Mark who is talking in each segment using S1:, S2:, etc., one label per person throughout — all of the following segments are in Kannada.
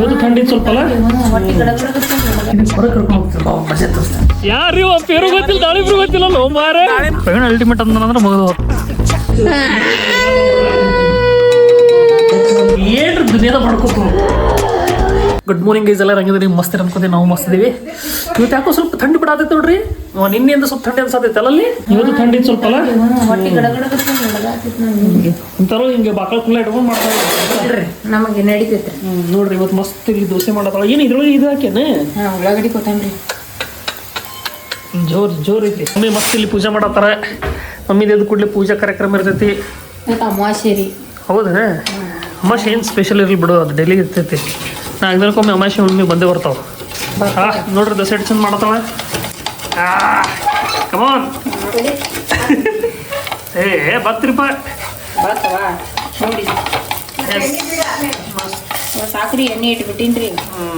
S1: ಇವತ್ತು ಥಂಡಿ ಸ್ವಲ್ಪ ಯಾರು ಪೇರು ಗೊತ್ತಿಲ್ಲ ದಾಳಿಬ್ರು ಗೊತ್ತಿಲ್ಲ ಲೋ ಮಾರೆ. ಅಲ್ಟಿಮೇಟ್ ಅಂದ್ರೆ ಮುಗಿದು ಏನ್ರಿ ದುನಿಯಾದ ಮಾಡ್ಕೋತು ಗುಡ್ ಮಾರ್ನಿಂಗ್ ಗೈಸ್ ಎಲ್ಲ ರಂಗಿದ್ರಿ ಮಸ್ತ್ ಅನ್ಕೋತೀವಿ ನಾವು ಮಸ್ತ್ ಇದೀವಿ. ಇವತ್ತು ಯಾಕೋ ಸ್ವಲ್ಪ ಥಂಡಿ ಬಿಡಾತೈತೆ ನೋಡ್ರಿ. ಅವ ನಿನ್ನೆಯಿಂದ ಸ್ವಲ್ಪ ಥಂಡಿ ಅನ್ಸತೈತೆ ಅಲ್ಲಲ್ಲಿ? ಇವತ್ತು ಥಂಡಿ ಸ್ವಲ್ಪ ಅಲ್ಲ? ಒಂಥರ ಹಿಂಗೆ ಬಾಕಳ ಕುಲ್ಲ ಇಟ್ಕೊಂಡು ಮಾಡ್ತಾ ಇದ್ದಾರೆ
S2: ನಮಗೆ ನಡೀತೈತ್ರಿ
S1: ಹ್ಞೂ ನೋಡ್ರಿ ಇವತ್ತು ಮಸ್ತ್ ಇಲ್ಲಿ ದೋಸೆ ಮಾಡತ್ತಾಳ. ಏನು ಇದ್ರೊಳಗೆ ಇದು ಹಾಕೇನೆ
S2: ಹಾ ಉಳ್ಳಾಗಡ್ಡಿ ಕೊತ್ತಂಬ್ರಿ.
S1: ಜೋರ್ ಜೋರ್ ಐತಿ. ಮಮ್ಮಿ ಮಸ್ತ್ ಇಲ್ಲಿ ಪೂಜೆ ಮಾಡತ್ತಾರ. ಮಮ್ಮಿದ ಎದ್ದು ಕೂಡಲೇ ಪೂಜಾ ಕಾರ್ಯಕ್ರಮ ಇರ್ತೈತಿ.
S2: ಅಮಾವಾಸ್ಯೆ ರೀ.
S1: ಹೌದಾ? ಅಮಾಶೆ ಏನು ಸ್ಪೆಷಲ್ ಇರಲಿ ಬಿಡು ಅದು ಡೈಲಿ ಇರ್ತೈತಿ. ನಾಲ್ಕು ಅಮಾಶೆ ಹುಣ್ಣಿಮೆ ಬಂದೇ ಬರ್ತಾವ. ಹಾ ನೋಡ್ರಿ ದಸೆ ಚಂದ ಮಾಡತ್ತಾಳ ಕಮಾನ್ ಏ ಬತ್ರಿಪ್ಪ
S2: ನೋಡಿ. ಸಾಕ್ರಿ ಎಣ್ಣೆ ಇಟ್ಬಿಟ್ಟಿನ್ರಿ.
S1: ಹ್ಞೂ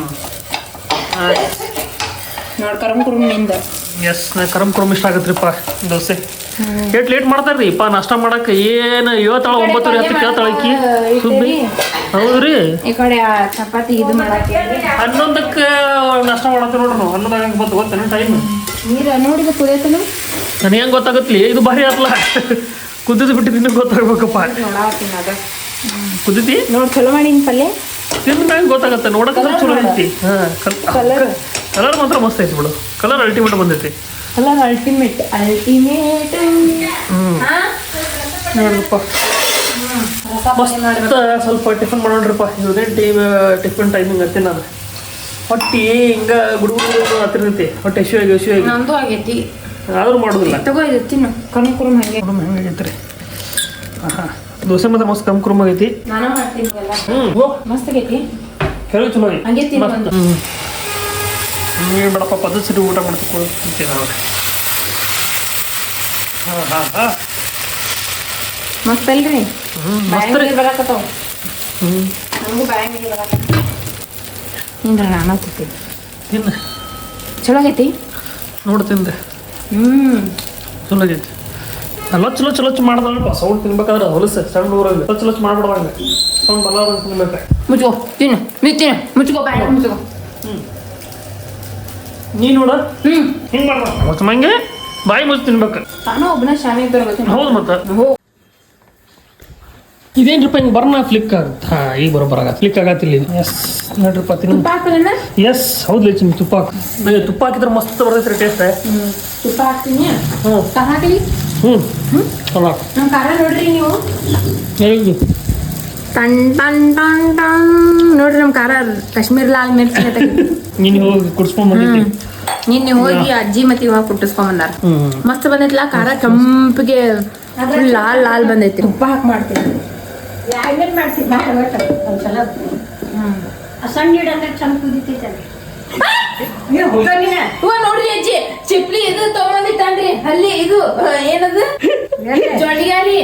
S2: ನೋಡಿ ಕರಮ್ ಕುರುಮಿಂದ
S1: ಎಸ್ ನಾ ಕರಮ್ ಕುರುಮ್ ಇಷ್ಟ ಆಗತ್ರಿಪ್ಪ ದೋಸೆ ಏಟ್ ಲೇಟ್ ಮಾಡ್ತಾರ್ರಿ? ಇಪ್ಪ ನಾಷ್ಟ ಮಾಡಕ್ಕೆ ಏನು ಏಳ್ತಾಳ ಒಂಬತ್ತು ಹತ್ತು ಕೇಳ್ತಾಳ ಆಕಿ ಸುಬ್ಬಿ. ಹೌದ್ರಿ?
S2: ಈ ಕಡೆ ಚಪಾತಿ ಇದು ಮಾಡಕ್ಕೆ
S1: ಹನ್ನೊಂದಕ್ಕೆ ನಾಷ್ಟ ಮಾಡತ್ತೆ ನೋಡ್ರಿ ನಾವು ಹನ್ನೊಂದಾಗ ಹೆಂಗೆ ಬಂತು ಗೊತ್ತೇನು ಟೈಮ್
S2: ನೀರ ನೋಡಿದ ಕುದಿಯತನು
S1: ನನಗೆ ಹೆಂಗೆ ಗೊತ್ತಾಗತ್ಲಿ? ಇದು ಭಾರಿ ಆತ್ಲ. ಕುದಿದು ಬಿಟ್ಟು ನಿನಗೆ ಗೊತ್ತಾಗ್ಬೇಕಪ್ಪ.
S2: ನೋಡಾತೀನಿ ಅದ. ನೋಡಿ ಚಲೋ ಮಾಡಿ ಪಲ್ಯ.
S1: ತಿಂದ ಮ್ಯಾಗ ಗೊತ್ತಾಗತ್ತೆ ನೋಡಕ್ಕೆ ಚಲೋ ಐತಿ. ಹಾಂ
S2: ಕಲರ್
S1: ಕಲರ್ ಮಾತ್ರ ಮಸ್ತ್ ಐತಿ ಬಿಡು. ಕಲರ್ ಅಲ್ಟಿಮೇಟ್ ಬಂದೈತಿ.
S2: ಕಲರ್ ಅಲ್ಟಿಮೇಟ್ ಅಲ್ಟಿಮೇಟ್
S1: ಹ್ಞೂ ನೋಡ್ರಪ್ಪ. ಮಸ್ತ್ ಸ್ವಲ್ಪ ಟಿಫನ್ ಮಾಡೋಣ್ರಪ್ಪ. ಇದೇ ಟೀ ಟಿಫನ್ ಟೈಮಿಂಗ್ ಅಂತೀನಿ ನಾನು. ಹೊಟ್ಟಿ ಹಿಂಗ ಗುಡು ಗುಡು ಹತ್ತಿರೈತಿ ಹೊಟ್ಟೆ ಹಸಿವಾಗಿ ಆಗಿ
S2: ನಂದು ಆಗೈತಿ.
S1: ಆದ್ರೂ ಮಾಡೋದಿಲ್ಲ.
S2: ತಗೋ ಇದು ತಿನ್ನು. ಕರ್ಮ್ ಕುರುಮ್ ಹಂಗೆ.
S1: ನೋಡಮ್ಮ ಹೆಂಗಾಗೈತೆ ರೀ ಹಾಂ ದೋಸೆ ಮತ್ತೆ ಮಸ್ತ್ ಕಮ್ ಕುರುಮ್ ಆಗೈತಿ.
S2: ನಾನು ಮಾಡ್ತೀನಿ
S1: ಹ್ಞೂ ಓ
S2: ಮಸ್ತ್ ಆಗೈತಿ.
S1: ಕೆಲವು ಚಲೋ ಐತಿ
S2: ಹಂಗೆ ತಿನ್ನು
S1: ಮಸ್ತ್
S2: ಮಾಡಪ್ಪ
S1: ಹ್ಞೂ ಪದ್ಧತಿ ಊಟ ಮಾಡ್ತೀಕೋ ಅಂತೀನಿ ನಾವು ಹಾಂ ಹಾಂ ಹಾಂ.
S2: ಮಸ್ತ್ ಅಲ್ರಿ?
S1: ಹ್ಞೂ ಮಸ್ತ್ ರೀ.
S2: ಬಾಯಾಗ
S1: ಹ್ಞೂ
S2: ನಮಗೂ ಬಾಯಾಗ ಬರಾಕತ್ತಾವ. ನಾನು
S1: ತಿನ್ನು.
S2: ಚಲೋ ಆಗೈತಿ?
S1: ನೋಡಿ ತಿಂದೆ.
S2: ಹ್ಮ್.
S1: ಚಲೋ ಆಗೈತಿ. ಮಾಡ್ದಲ್ಪ ಸೌಂಡ್ ತಿನ್ಬೇಕಾದ್ರೆ ಹೊಲಸು ಸಣ್ಣ ಊರಲ್ಲಿ. ಚಲೋ ಚಲೋ ಮಾಡ್ಬಿಡ್ದಂಗ ಸೌಂಡ್ ಬರಲಾರ್ದಂಗ ತಿನ್ಬೇಕು.
S2: ಮುಚ್ಕೋ ತಿನ್ನು. ನೀ ತಿನ್ನು. ಮುಚ್ಕೋ ಬಾಯ ಮುಚ್ಕೋ.
S1: ನೀ ನೋಡ.
S2: ಹ್ಮ್.
S1: ಹಿಂಗೆ ಮಾಡ್ಬೇಕು ಮತ್ತೆ ಮಂಗೆ ಬಾಯಿ ಮುಚ್ಚಿ ತಿನ್ಬೇಕು.
S2: ನಾನು ಒಬ್ಬನ ಶಾಮಿಗೆ ಬರ್ಬೇಕು
S1: ಹೌದು ಮತ್ತೆ.
S2: ಹೋ.
S1: ಇದೇನ್ರಿಪ್ಪ ಹಿಂಗೆ ಬರ್ನ ಫ್ಲಿಕ್ ಆಗುತ್ತೆ ಹಾಂ ಈಗ ಬರೋಬ್ಬರ ಆಗತ್ತೆ ಫ್ಲಿಕ್ ಆಗತ್ತಿಲ್ಲ ಎಸ್ ನೋಡ್ರಿಪ್ಪ ತಿನ್ನು
S2: ತುಪ್ಪ ಹಾಕಲಣ್ಣ
S1: ಎಸ್ ಹೌದು ಲೇಚಿನ ತುಪ್ಪ ಹಾಕು. ಏ, ತುಪ್ಪ ಹಾಕಿದ್ರೆ ಮಸ್ತ್ ಬರ್ತೈತೆ ರೀ ಟೇಸ್ಟ್
S2: ತುಪ್ಪ ಹಾಕ್ತೀನಿ.
S1: ಹ್ಞೂ
S2: ಖಾರ ಹಾಕಲಿ.
S1: ಹ್ಞೂ
S2: ನಮ್ಮ ಖಾರ ನೋಡ್ರಿ ನೀವು.
S1: ಹೇಳಿ.
S2: ಟನ್ ಟನ್ ಟನ್ ಟನ್ ನೋಡ್ರಿ ನಮ್ಮ ಖಾರ ಕಾಶ್ಮೀರ್ ಲಾಲ್ ಮಿರ್ಚಿ ಅಂತ
S1: ನೀನು ಹೋಗಿ ಕುಡ್ಸ್ಕೊಂಡ್ ಬಂದಿದ್ದಿ?
S2: ನಿನ್ನೆ ಹೋಗಿ ಅಜ್ಜಿ ಮತ್ತೆ ಇವಾಗ ಕುಟ್ಟಿಸ್ಕೊಂಡ್ ಬಂದಾರ. ಮಸ್ತ್ ಬಂದೈತಿಲ್ಲ ಖಾರ ಕೆಂಪಿಗೆ ಲಾಲ್ ಲಾಲ್ ಬಂದೈತಿ
S3: ತುಪ್ಪ ಹಾಕಿ ಮಾಡ್ತೀವಿ ಒಟ್ಟು. ಒಂದ್ಸಲ. ಸಣ್ಣ ಗಿಡ ಚಂದ ಕುದಿತೈತಲ್ಲ.
S2: ಇವ ನೋಡ್ರಿ ಅಜ್ಜಿ ಚಿಪ್ಲಿ ಇದು ತಗೊಂಡಿಟ್ಟನ್ರಿ ಅಲ್ಲಿ ಇದು ಏನದು? ಜೊಂಡಿಗಾರಿ.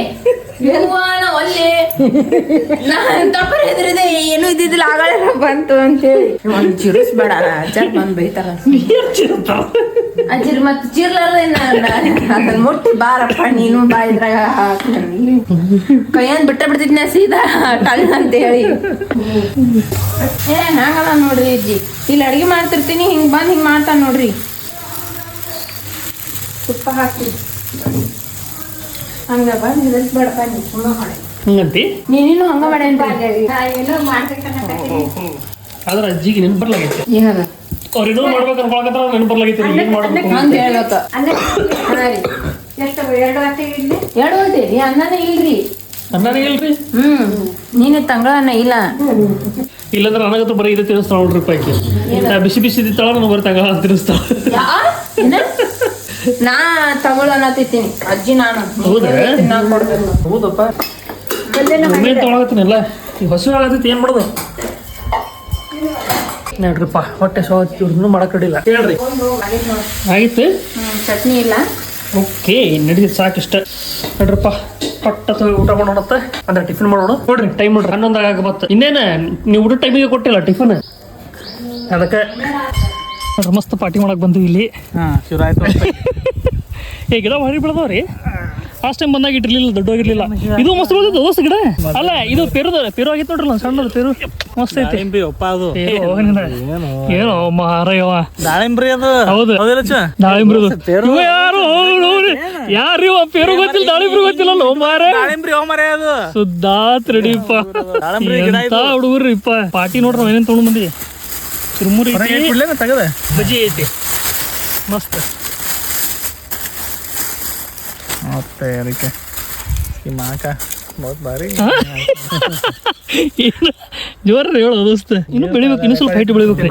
S2: ನಾನ್ ತಪ್ಪರ್ ಹೆದ್ರಿದೆ ಏನು ಇದ್ದಿದ್ದಿಲ್ಲ ಆಗಳ ಬಂತು ಅಂತೇಳಿ. ಒಂದ್ ಅಜ್ಜ ಬಂದ್ ಬೈತಾರ. ಅಜ್ಜಿರ್ ಮತ್ತೆ ಚಿರ್ಲಾರ್ದೆ ಅದನ್ನ ಮುಟ್ಟಿ ಬಾರಪ್ಪ ನೀನು ಬಾಯಿದ್ರಾಗ ಕೈಯನ್ ಬಿಟ್ಟ ಬಿಡ್ತಿದ್ನ ಸೀದಾ ಟಂಗ್ ಅಂತ ಹೇಳಿ. ಏ ಹಂಗಲ್ಲ ನೋಡ್ರಿ ಅಜ್ಜಿ. ಇಲ್ಲಿ ಅಡಿಗೆ ಮಾಡ್ತಿರ್ತೀನಿ ಹಿಂಗ್ ಬಂದ್ ಹಿಂಗ್ ಮಾಡ್ತಾನ ನೋಡ್ರಿ. ತುಪ್ಪ ಹಾಕಿ ಹಂಗ ಬಂದ್ ನಿಲ್ಲಿಸ್ಬೇಡಪ್ಪ ನೀ ಸುಮ್ಮ ಮಾಡಿ
S1: ಹಿಂಗಂತಿ?
S2: ನೀನು ಹಂಗ
S3: ಮಾಡ್ಬೇಕನ್ನಕತ್ತೀನಿ.
S1: ಆದ್ರೆ ಅಜ್ಜಿಗೆ ನೆನ್ಪರ್ಲಾಗೈತೆ
S2: ಏನದ
S1: ಅವ್ರು ಮಾಡ್ಬೇಕು ಅನ್ಕೊಳಕತ್ರ ನೆನ್ಪು ಬರ್ಲಾಗೈತೆ ಏನ್ ಮಾಡ್ಬೇಕು
S2: ಹಂಗ ಹೇಳತ್ತ
S3: ಅಲ್ಲೇ
S2: ಹಾ ರೀ.
S3: ಎಷ್ಟು ಎರಡು ಗಂಟೆ ಇಡ್ಲಿ?
S2: ಎರಡು ಅನ್ನನೇ ಇಲ್ರಿ.
S1: ಅನ್ನನೇ ಇಲ್ರಿ?
S2: ಹ್ಮ್. ನೀನು ತಂಗಳನ್ನ ಇಲ್ಲ.
S1: ಇಲ್ಲಂದ್ರೆ ನನಗಂತೂ ಬರೀ ಇದು ತಿನ್ನಿಸ್ತಾಳ ನೋಡ್ರಿ ಪಾಕಿ. ನಾ ಬಿಸಿ ಬಿಸಿ ಇದ್ದಾಳ ನನಗೆ ಬರೀ ತಿನ್ನಿಸ್ತಾಳ?
S2: ನಾ ತಗೊಳ ಅನ್ನತ್ತಿದ್ದೀನಿ ಅಜ್ಜಿ ನಾನು.
S1: ಹೌದಾ?
S2: ನಾ
S1: ಹೌದಪ್ಪ. ಹಸು ಆಗತ್ತೈತಿ ಏನು ಮಾಡೋದು? ನೋಡ್ರಿಪ್ಪ ಹೊಟ್ಟೆ ಸೋ ಮಾಡಕಡಿಲ್ಲ ಮಾಡಕ್ ಅಡಿಲ್ಲ ಹೇಳ್ರಿ.
S2: ಆಯ್ತು? ಚಟ್ನಿ ಇಲ್ಲ.
S1: ಓಕೆ ನಡೀತೈತೆ ಸಾಕಿಷ್ಟ. ನೋಡ್ರಪ್ಪ ಪಟ್ಟ ಊಟ ಮಾಡೋಣ ಅಂದ್ರೆ ಟಿಫಿನ್ ಮಾಡೋಣ. ನೋಡ್ರಿ ಟೈಮ್ ನೋಡ್ರಿ. ಹನ್ನೊಂದಾಗ ಆಗಬತ್ತ ಇನ್ನೇನ ನೀವು ಊಟ ಟೈಮಿಗೆ ಕೊಟ್ಟಿಲ್ಲ ಟಿಫನ್? ಅದಕ್ಕೆ. ನೋಡ್ರಿ ಮಸ್ತ್ ಪಾರ್ಟಿ ಮಾಡಕ್ ಬಂದ್ವಿ ಇಲ್ಲಿ.
S4: ಹಾ ಶುರು ಆಯ್ತು
S1: ಏ ಗಿಡ ಭಾರಿ ಬೆಳೆದವ್ರಿ. ಲಾಸ್ಟ್ ಟೈಮ್ ಬಂದಾಗ ಇಟ್ಟಿರ್ಲಿಲ್ಲ ದೊಡ್ಡೋಗಿರ್ಲಿಲ್ಲ ಇದು ಮಸ್ತ್ ಬಂದಿದ್ದು ದೋಸ್ತ ಗಿಡ. ಅಲ್ಲ ಇದು ಪೆರು ಪೆರು ಆಗಿತ್ತು ನೋಡ್ರಲ್ಲ ಸಣ್ಣ ಪೆರು. ಮಸ್ತ್ ಐತಿ. ಏನೋ? ಮಾರಯ್ಯವ
S4: ದಾಳಿಂಬ್ರಿ ಅದು.
S1: ಹೌದು. ದಾಳಿಂಬ್ರಿ ಇವ ಯಾರು? ಯಾರು ಇವ? ಪೆರು ಗೊತ್ತಿಲ್ಲ ದಾಳಿಂಬ್ರಿ ಗೊತ್ತಿಲ್ಲ ಲೋ ಮಾರ
S4: ದಾಳಿಂಬ್ರಿ ಓ ಮರೆ ಅದು.
S1: ಸುದ್ದಾತ್ ರೆಡಿಪ್ಪ ಎಂತ ಹುಡುಗರ್ರಿಪ್ಪ. ಪಾರ್ಟಿ ನೋಡ್ರಿ ಏನೇನ್ ತೊಗೊಂಡ್ ಬಂದಿ ಚುರುಮುರಿ ಬಜ್ಜಿ ಐತಿ. ಮಸ್ತ್.
S4: ಮತ್ತೆ ಅದಕ್ಕೆ ಈ ಮಾಕ ಬಹುತ್ ಬಾರಿ
S1: ಏನು ಹೇಳೋದು ಹೇಳು ದೋಸ್ತ. ಇನ್ನು ಬೆಳಿಬೇಕು ಇನ್ನೂ ಸ್ವಲ್ಪ ಹೈಟ್ ಬೆಳಿಬೇಕು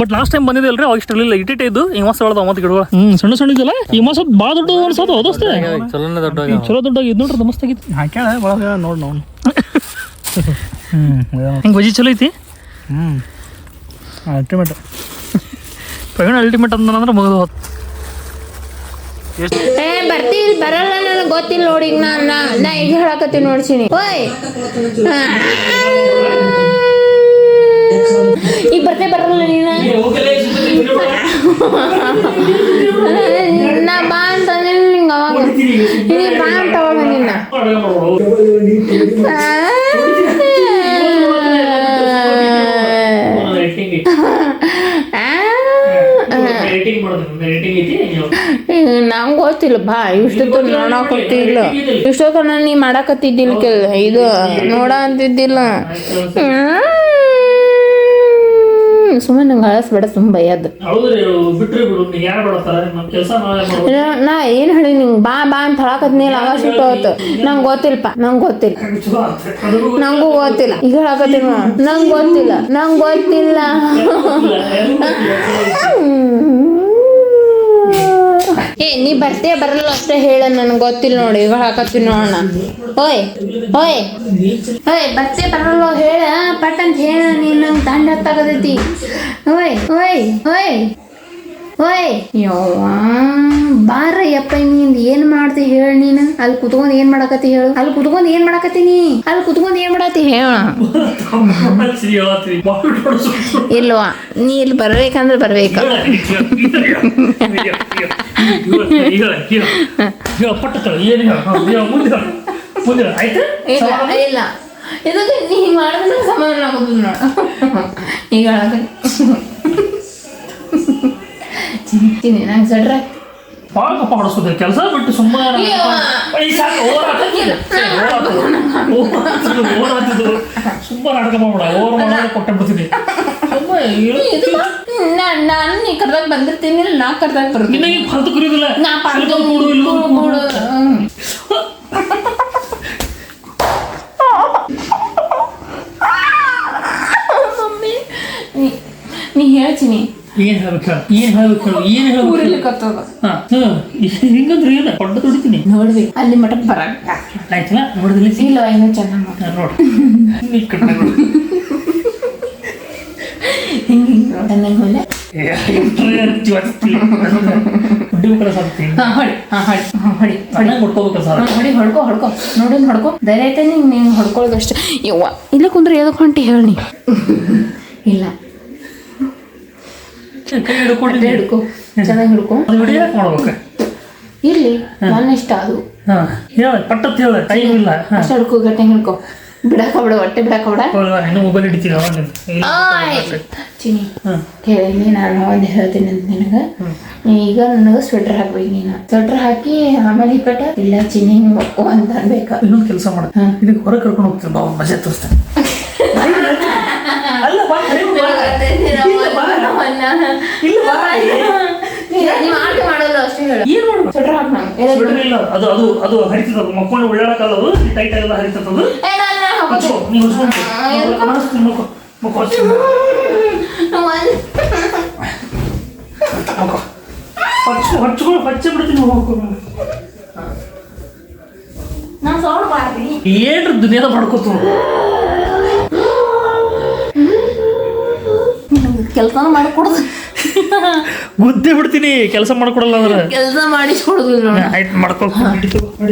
S1: ಬಟ್ ಲಾಸ್ಟ್ ಟೈಮ್ ಬಂದಿದ್ದಲ್ರಿ ಅವಾಗ ಇಷ್ಟ ಇರಲಿಲ್ಲ ಇಟ್ಟಿಟ್ಟೆ ಇದ್ದು ಈ ಮಾಸ ಬೆಳೆದ ಮತ್ತೆ ಗಿಡಗಳು ಹ್ಮ್ ಸಣ್ಣ ಸಣ್ಣ ಇದಲ್ಲ ಈ ಮಾಸ ಭಾಳ ದೊಡ್ಡ ಅನ್ಸೋದು ದೋಸ್ತ?
S4: ಚಲೋನ ದೊಡ್ಡ
S1: ಚಲೋ ದೊಡ್ಡ ಇದು ನೋಡ್ರಿ ಮಸ್ತ್ ಆಗಿತ್ತು.
S4: ಹಾಕ್ಯಾಳ ಒಳಗ ನೋಡಿ ನೋಡ್. ಹ್ಮ್
S1: ಹಿಂಗೆ ಬಜ್ಜಿ ಚಲೋ ಐತಿ?
S4: ಹ್ಮ್. ಅಲ್ಟಿಮೇಟ್
S1: ಪ್ರವೀಣ್ ಅಲ್ಟಿಮೇಟ್ ಅಂದ್ರೆ ಮುಗಿದು ಹೋತ್
S2: ಏ ಬರ್ತಿಲ್ ಬರಲ್ಲ ನನಗೆ ಗೊತ್ತಿಲ್ಲ ನೋಡಿ ಈಗ ನಾ ನಾ ನಾ ಈಗ ಹೇಳಕತ್ತೀನಿ ನೋಡ್ಸಿನಿ ಓಯ್. ಈಗ ಬರ್ತೇ ಬರಲ್ಲ ನೀನ. ನಾ ಬಾ ಅಂತ ನಿಂಗೆ ಅವಾಗ. ನೀ ಬಾ ಅಂತ ಅವಾಗ ನಿನ್ನ. ಬಾ ಇಷ್ಟೊತ್ತು ನೋಡಾಕತ್ತಿಲ್ಲ ಇಷ್ಟೊತ್ತು ನಾನು ನೀ ಮಾಡಾಕತ್ತಿದ್ದಿಲ್ಲ ಕೆಲ್ ಇದು ನೋಡ ಅಂತಿದ್ದಿಲ್ಲ. ಸುಮ್ಮನೆ ನಂಗೆ ಹಳಸ್ಬೇಡ ಸುಮ್ಮ
S1: ಅದು
S2: ನಾ- ಏನು ಹೇಳಿ ನಿಂಗೆ ಬಾ ಬಾ ಅಂತ ಹೇಳಕತ್ನಿಲ್ಲ ಆಗ ಸುಟ್ಟು ನಂಗೆ ಗೊತ್ತಿಲ್ಲಪ್ಪ ನಂಗೆ ಗೊತ್ತಿಲ್ಲ. ನಂಗೂ ಗೊತ್ತಿಲ್ಲ. ಈಗ ಹೇಳಕತ್ತೀನಿ ನಂಗೆ ಗೊತ್ತಿಲ್ಲ ನಂಗೆ ಗೊತ್ತಿಲ್ಲ. ಏ, ನೀ ಬರ್ತೀಯ ಬರಲ್ಲ ಅಷ್ಟೇ ಹೇಳ, ನನಗೆ ಗೊತ್ತಿಲ್ಲ ನೋಡಿ, ಇವಾಗ ಹಾಕತ್ತೀನಿ ನೋಡೋಣ. ಓಯ್ ಓಯ್ ಓಯ್ ಬರ್ತೀಯ ಬರಲ್ಲ ಹೇಳ ಪಟ್ ಅಂತ ಹೇಳ, ನೀನು ನಂಗೆ ದಂಡ ತಗದೈತಿ ಓಯ್ ಓಯ್ ಓಯ್. ಓಯ್! ಯವ್ವ ಬಾರ ಯಪ್ಪ ನೀನ್ ಏನ್ ಮಾಡ್ತಿ ಹೇಳ ನೀನು? ಅಲ್ಲಿ ಕುತ್ಕೊಂಡ್ ಏನ್ ಮಾಡಕತ್ತಿ ಹೇಳು? ಅಲ್ಲಿ ಕುತ್ಕೊಂಡ್ ಏನ್ ಮಾಡಕತ್ತೀನಿ ಅಲ್ಲಿ ಕುತ್ಕೊಂಡ್ ಏನ್ ಮಾಡತ್ತಿ ಹೇಳ? ಇಲ್ವಾ? ನೀ ಇಲ್ಲಿ ಬರ್ಬೇಕಂದ್ರೆ ಬರ್ಬೇಕು. ಇಲ್ಲ ಇಲ್ಲ. ನೀ ಮಾಡಿದ್ರೆ ಸಮಾಧಾನ ಆಗೋದು ನೋಡ. ಈಗ ಚಿಂತೀನಿ ನಂಗೆ ಸಡ್ರ
S1: ಭಾಳ ಕಪ್ಪ ಹೊಡಸ್ಕೊತಾರೆ ಕೆಲಸ ಬಿಟ್ಟು ಸುಮ್ಮನೆ ಸುಮ್ಮನೆ ನಾಟಕ ಮಾಡ್ಬಿಡ ಓವರ್ ಕೊಟ್ಟೆ ಬಿಡ್ತೀನಿ.
S2: ನಾನು ನೀ ಕರ್ದಾಗ ಬಂದಿರ್ತೀನಿ ನಾ ಕರ್ದಾಗ ಬರ್ತೀನಿ. ನಾ
S1: ಮೂಡು ಇಲ್ಲ
S2: ನೀ ಹೇಳ್ತೀನಿ.
S1: ಏನ್ ಹೇಳ್ಬೇಕು ಹೇಳು ಏನ್ ಹೇಳ್ಬೇಕು ಹೇಳು ಏನ್ ಹೇಳ್ಬೇಕು
S2: ಊರಲ್ಲಿ ಕತ್ತೋಗ
S1: ಹಾ ಹ್ಮ್ ಹಿಂಗಂದ್ರೆ ಏನು ಪಡ್ಡ ದುಡಿತೀನಿ
S2: ನೋಡ್ವಿ ಅಲ್ಲಿ ಮಠಕ್ಕೆ ಬರಕ್ಕ
S1: ಆಯ್ತಲ್ಲ ನೋಡಿದಿಲ್ಲ
S2: ಇಲ್ಲ ಇನ್ನೂ ಚೆನ್ನಾಗಿ ಮಾಡ
S1: ನೋಡು ನೀ ಕಟ್ಟ ನೋಡು
S2: ಹಿಂಗೆ ಹಿಂಗೆ ನೋಡ ನಂಗೆ ಮೇಲೆ
S1: ಹೊಡಿಬೇಕಲ್ಲ ಸಾಕ್ತೀನಿ
S2: ಹಾಂ ಹೊಡಿ ಹಾಂ ಹೊಡಿ ಹಾಂ ಹೊಡಿ ಹೊಡಿ
S1: ಚೆನ್ನಾಗಿ ಕೊಡ್ಕೋಬೇಕಲ್ಲ ಸರ್
S2: ಹಾಂ, ಹೊಡಿ ಹೊಡ್ಕೊ ಹೊಡ್ಕೊ ನೋಡಿ ಹೊಡ್ಕೊ ಧೈರ್ಯ ಐತೆ ನಿಂಗೆ ನೀನು ಹೊಡ್ಕೊಳ್ಳೋದಷ್ಟು ಯವ್ವ ಇಲ್ಲ ಕುಂದ್ರೆ ಎದಕ್ಕೆ ಹೊಂಟಿ ಹೇಳಿ ಇಲ್ಲ
S1: ಕೈ ಹಿಡ್ಕೊಂಡು
S2: ಹಿಡ್ಕೊ. ಚೆನ್ನಾಗಿ ಹಿಡ್ಕೊ.
S1: ಮಾಡ್ಬೇಕು
S2: ಇರ್ಲಿ ನನ್ನ ಇಷ್ಟ ಅದು.
S1: ಹಾ ಹೇಳ ಪಟ್ಟತ್ ಹೇಳ ಟೈಮ್ ಇಲ್ಲ.
S2: ಅಷ್ಟು ಹಿಡ್ಕೊ ಗಟ್ಟೆ ಹಿಡ್ಕೊ. ಬಿಡಾಕ ಬಿಡ ಹೊಟ್ಟೆ ಬಿಡಾಕ ಬಿಡ.
S1: ಇನ್ನು ಮೊಬೈಲ್
S2: ಆಯ್ ಚಿನಿ ಕೇಳಿ ನಾನು ಒಂದು ಹೇಳ್ತೀನಿ ಅಂತ ನಿನಗೆ. ಈಗ ನನಗೆ ಸ್ವೆಟರ್ ಹಾಕ್ಬೇಕು ನೀನು. ಸ್ವೆಟರ್ ಹಾಕಿ ಆಮೇಲೆ ಹಿಕ್ಕಟ ಇಲ್ಲ ಚಿನಿ ಅಂತ ಅನ್ಬೇಕು?
S1: ಇನ್ನೊಂದು ಕೆಲಸ ಮಾಡ. ಇದಕ್ಕೆ ಹೊರಗೆ ಕರ್ಕೊಂಡು ಹೋಗ್ತೀನಿ ಬಾ ಒಂದ್ ಮಜಾ ತೋರಿಸ್ತೇನೆ.
S2: ಆಟ ಮಾಡೋದು ಅಷ್ಟೇ ಹೇಳು.
S1: ಏನ್ ಮಾಡ್ಬೇಕು
S2: ಸ್ವೆಟರ್ ಹಾಕ್ ನಾನು.
S1: ಬಿಡ್ರಿ ಇಲ್ಲ ಅದು ಅದು ಅದು ಹರಿತದ ಮಕ್ಕೊಂಡು ಅದು ಟೈಟ್ ಆಗಲ್ಲ ಹರಿತದ
S2: ಏ, ನಾನ್- ನಾನ್.
S1: ಹಚ್ಚು ಹಚ್ಚು ಹಚ್ಚು ಹಚ್ಚಿ ಬಿಡ್ತೀನಿ ಹೋಗು
S2: ನಾನ್ ಸೌಂಡ್ ಮಾಡ್ತೀನಿ
S1: ಏನ್ರ ದುನಿಯಾದ ಮಾಡ್ಕೋತು
S2: ಕೆಲಸ ಮಾಡ್ಕೊಡ್ದು.
S1: ಗುದ್ದೆ ಬಿಡ್ತೀನಿ ಕೆಲಸ ಮಾಡ್ಕೊಡಲ್ಲ ಅಂದ್ರೆ.
S2: ಕೆಲಸ ಮಾಡಿಸ್ಕೊಡೋದಿಲ್ಲ ನೋಡಿ.
S1: ಆಯ್ತು ಮಾಡ್ಕೊಂಡು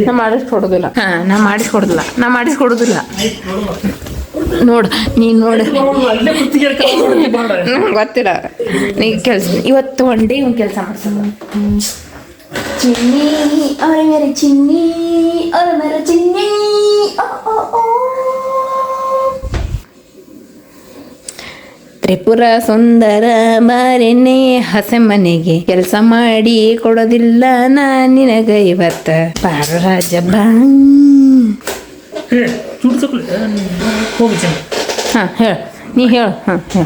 S2: ನಾ ಮಾಡಿಸ್ಕೊಡೋದಿಲ್ಲ ಹಾ ನಾ ಮಾಡಿಸ್ಕೊಡೋದಿಲ್ಲ ನಾ ಮಾಡಿಸ್ಕೊಡೋದಿಲ್ಲ ನೋಡು ನೀನು ನೋಡು. ನಂಗೆ ಗೊತ್ತಿಲ್ಲ. ನೀ ಕೆಲಸ ಇವತ್ತು ಒನ್ ಡೇ ಕೆಲಸ ಮಾಡ್ಸಲ್ಲ ಚಿನ್ನಿ ಅವ್ರ ಚಿನ್ನಿ ಅವ್ರ ತ್ರಿಪುರ ಸುಂದರ ಬಾರೆನೆ ಹಸೆ ಮನೆಗೆ ಕೆಲಸ ಮಾಡಿ ಕೊಡೋದಿಲ್ಲ ನಾ ನಿನಗ ಇವತ್ತ. ಪಾರ ರಾಜ
S1: ಹೇ ಹೋಗಿ
S2: ಹಾ ಹೇಳ. ನೀ ಹೇಳ. ಹಾ ಹೇಳ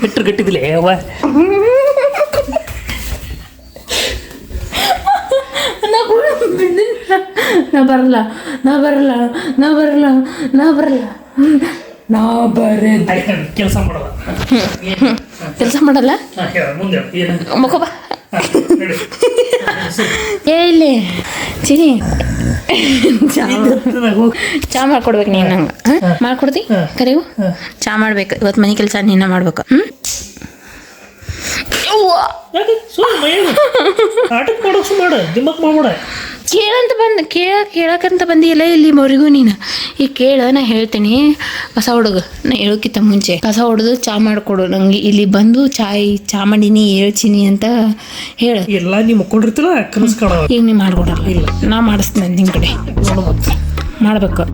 S1: ಹಿಟ್ಟರು ಗಟ್ಟಿದಿಲ್ಲ ಅವ್ವ
S2: ನಾ ಕೂಡ ನಾ ಬರಲ್ಲ ನಾ ಬರಲ್ಲ ನಾ ಬರಲ್ಲ ನಾ ಬರಲ್ಲ ನಾ ಬರ
S1: ಕೆಲಸ ಮಾಡಲ್ಲ
S2: ಕೆಲಸ ಮಾಡಲ್ಲ? ಮುಖ ಬಾ. ಇಲ್ಲಿ. ಚಿನಿ ಚಾ ಮಾಡ್ಕೊಡ್ಬೇಕು ನೀನು ನಂಗೆ. ಮಾಡ್ಕೊಡ್ತಿ? ಕರಿವು ಚಾ ಮಾಡ್ಬೇಕು. ಇವತ್ತು ಮನೆ ಕೆಲಸ ನೀನ ಮಾಡ್ಬೇಕು. ಹ್ಞೂ
S1: ಯಾಕೆ? ಸುಮ್ಮನೆ ಮೈಯಾಗ ಆಟಕ್ಕೆ ಮಾಡೋಕೆ ಮಾಡ ದಿಮ್ಮಕ್ ಮಾಡ್ಬೇಡ
S2: ಕೇಳಂತ ಬಂದು ಕೇಳ ಕೇಳಕ್ಕಂತ ಬಂದಿಲ್ಲ ಇಲ್ಲಿ ಮರಿಗೂ ನೀನು? ಈಗ ಕೇಳ ನಾ ಹೇಳ್ತೀನಿ. ಕಸ ಹುಡುಗ. ನಾ ಹೇಳೋಕ್ಕಿಂತ ಮುಂಚೆ. ಕಸ ಹೊಡೆದು ಚಾ ಮಾಡಿಕೊಡು. ನಂಗೆ ಇಲ್ಲಿ ಬಂದು ಚಾಯ್ ಚಾ ಮಾಡೀನಿ ಹೇಳ್ತೀನಿ ಅಂತ ಹೇಳು.
S1: ಎಲ್ಲ ನೀವು ಮುಕ್ಕೊಂಡಿರ್ತಿಲ್ಲ ಕನಸು
S2: ಈಗ ನೀ ಮಾಡ್ಕೊಡಲ್ಲ ಇಲ್ಲ. ನಾ ಮಾಡಿಸ್ತೀನಿ ನಿಮ್ಮ ಕಡೆ. ಮಾಡ್ಬೇಕು.